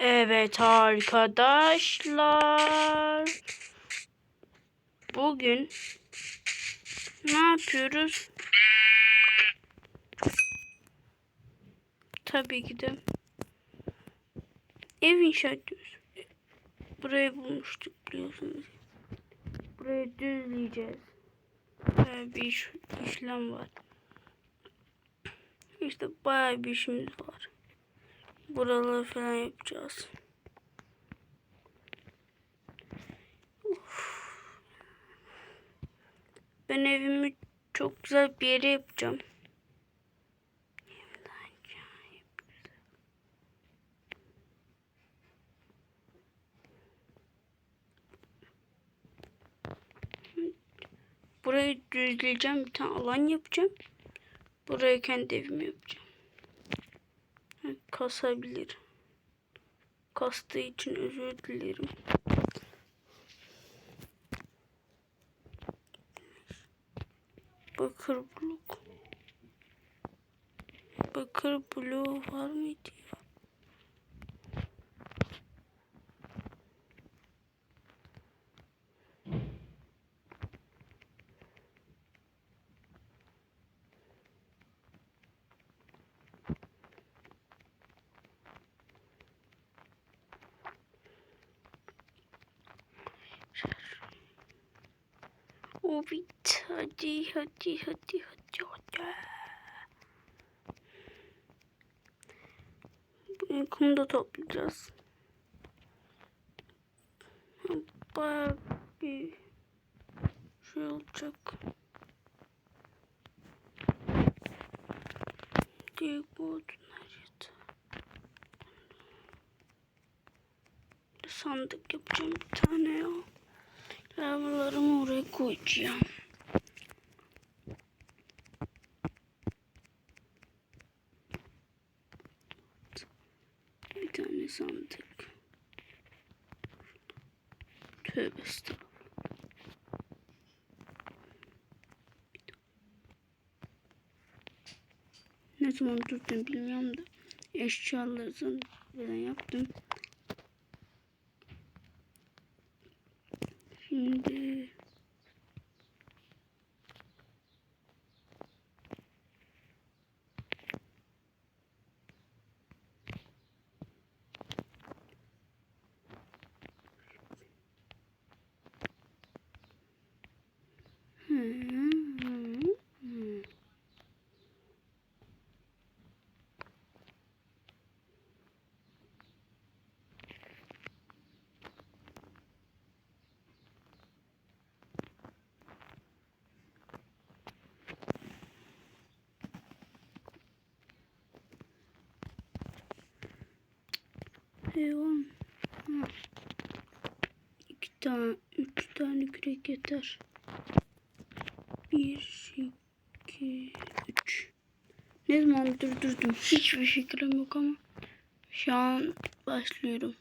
Evet arkadaşlar. Bugün ne yapıyoruz? Tabii ki de ev inşa ediyoruz. Burayı bulmuştuk biliyorsunuz. Burayı düzleyeceğiz. Bayağı bir iş, işlem var. İşte bayağı bir işimiz var. Buraları falan yapacağız. Ben evimi çok güzel bir yere yapacağım. Burayı düzleyeceğim. Bir tane alan yapacağım. Buraya kendi evimi yapacağım. Kasabilir. Kastığı için özür dilerim. Bakır blok. Bakır bloğu var mıydı ya? O bit. Hadi hadi hadi hadi hadi. Bugün kum da toplayacağız. Bayağı bir şey olacak. Diye bu. Sandık yapacağım bir tane ya. Lavlarımı oraya koyacağım. Bir tane sandık. Tövbe estağfurullah. Ne zaman durdum bilmiyorum da eşyalarını ben yaptım. Şimdi Hı, hı, hı. Hayvan. Hı. İki tane, üç tane kürek yeter. Bir, iki, üç. Ne zaman durdurdum? Hiçbir fikrim yok ama. Şu an başlıyorum.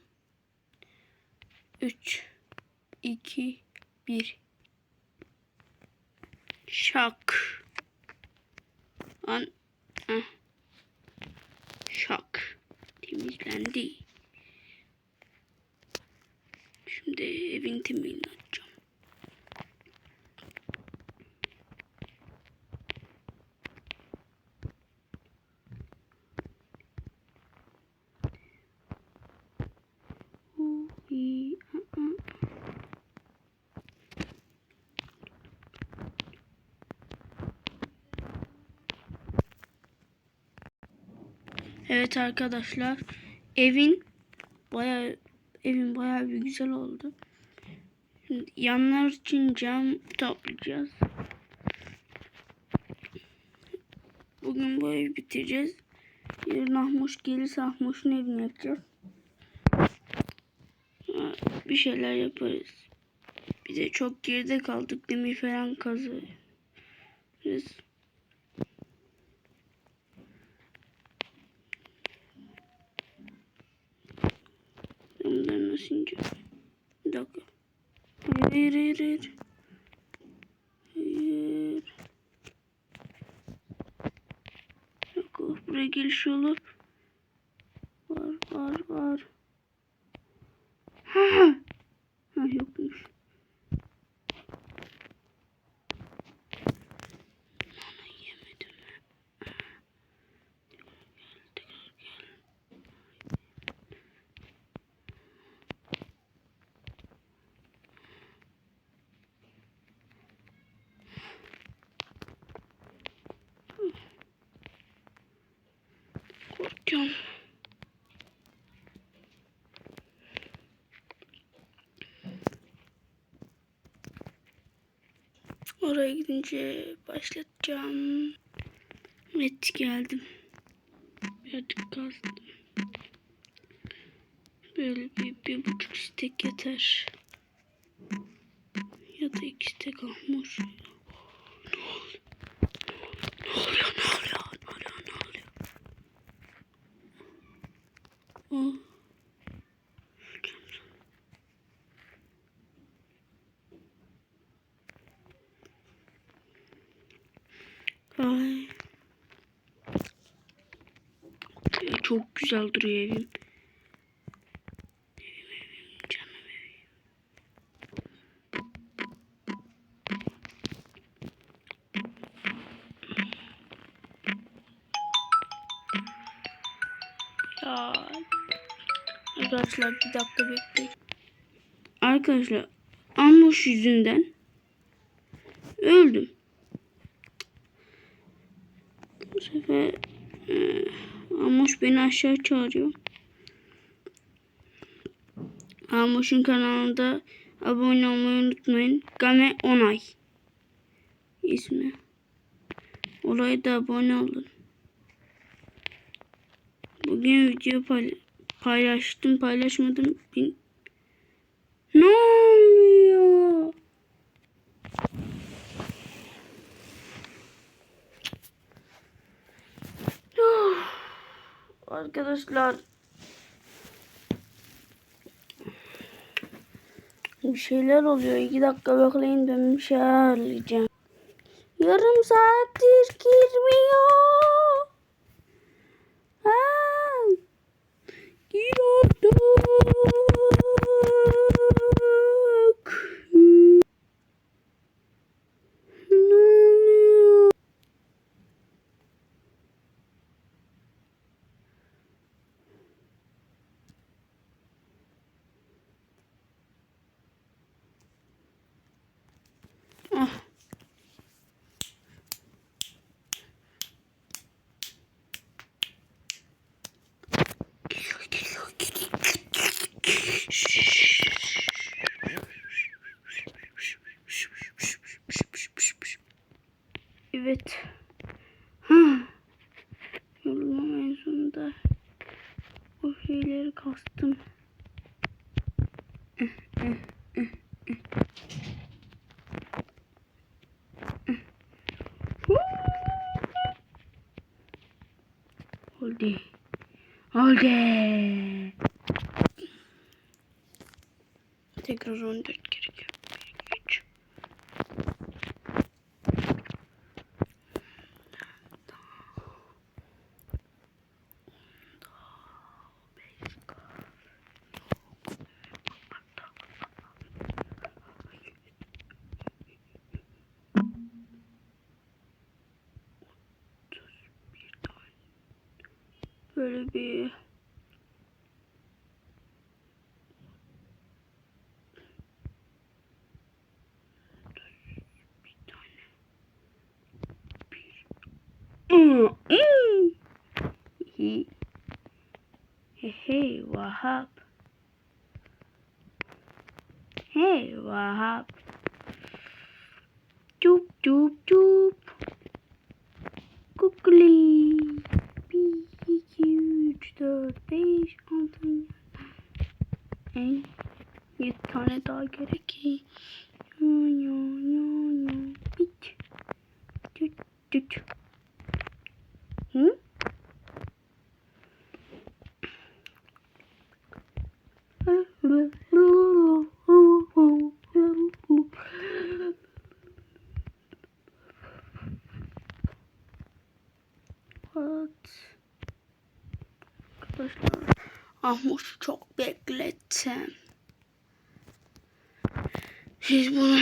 Üç, iki, bir. Şak. An. Heh. Evet arkadaşlar evin bayağı evin bayağı bir güzel oldu. Şimdi yanlar için cam toplayacağız. Bugün bu evi bitireceğiz. Yarın Ahmuş gelirse Ahmuş'un evini yapacağız. Bir şeyler yaparız. Bir de çok geride kaldık. Demir falan kazırız. İneceğim? Bir dakika. Hayır hayır hayır. Hayır. Dakika. Buraya geliş yolu. Var var var. Gideceğim. Oraya gidince başlatacağım. Evet geldim. Birazcık kazdım. Böyle bir, bir buçuk istek yeter. Ya da iki istek almış. Ne oluyor? Ne oluyor? Ne oluyor? Ne oluyor? Ne oluyor? Aa. Ay. Çok güzel duruyor evim. Ya. Arkadaşlar bir dakika bekleyin. Arkadaşlar Amoş yüzünden öldüm. Bu sefer e, Amoş beni aşağı çağırıyor. Amoş'un kanalında abone olmayı unutmayın. Game Onay ismi. Oraya da abone olun. Bugün video pay- paylaştım paylaşmadım. Bin- Ne oluyor? Arkadaşlar bir şeyler oluyor. İki dakika bekleyin ben bir şey ayarlayacağım. Yarım saattir girmiyor. Ha, giriyorduk. Evet. En sonunda. O şeyleri kastım. Oldu. Oldu. Tekrar 14 gerekiyor. Böyle bir Hey, hey Wahab Hey Wahab Chup chup chup Kukuli 2, 3, 4, 5, 6, 7, 7 tane daha gerek ki. Ya ya ya. Bit. Tüt tüt. Hı hı. Ahmuş'u çok beklettim. Siz bunu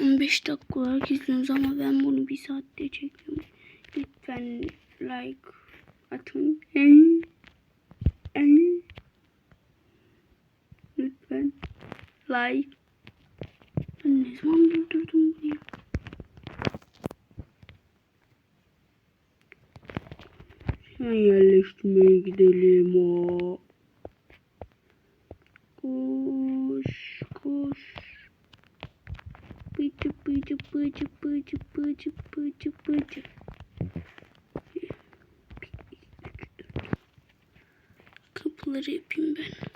15 dakika olarak izliyorsunuz ama ben bunu bir saatte çekiyorum. Lütfen like atın. Lütfen like. Ben ne zaman durdurdum bunu? Hemen yerleştirmeye gidelim o. Koş koş. Bıcı bıcı bıcı bıcı bıcı bıcı bıcı. Kapıları yapayım ben.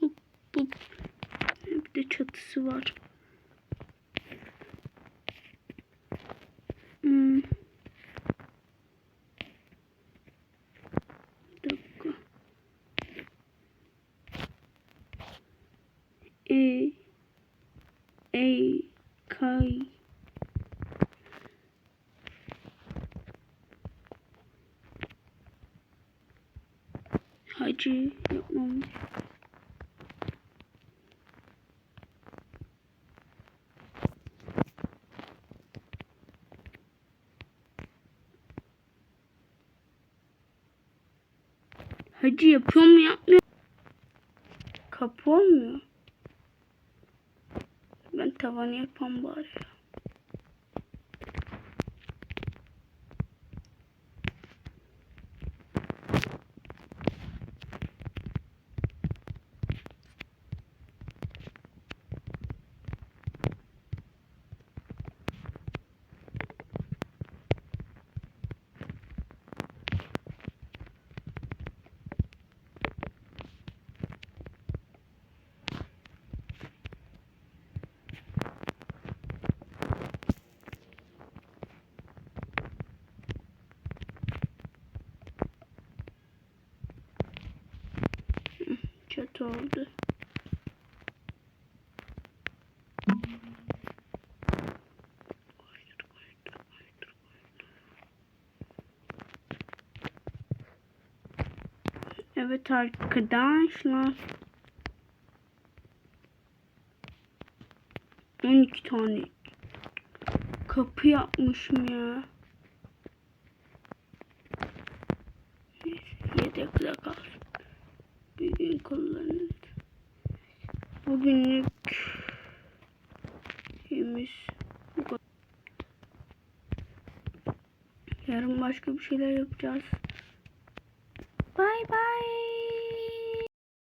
Hop hop. Bir de çatısı var. Hmm. Bir dakika. E Ey kay Hacı yapmamış. Hacı yapıyor mu yapmıyor? Kapı olmuyor. Ben tavanı yapan bari. ya. Çatı oldu. Evet arkadaşlar. 12 tane kapı yapmışım ya. Neyse, Yedekle kalsın. Bugün konularını bugünlük yemiş bu kadar. Yarın başka bir şeyler yapacağız. Bay bay.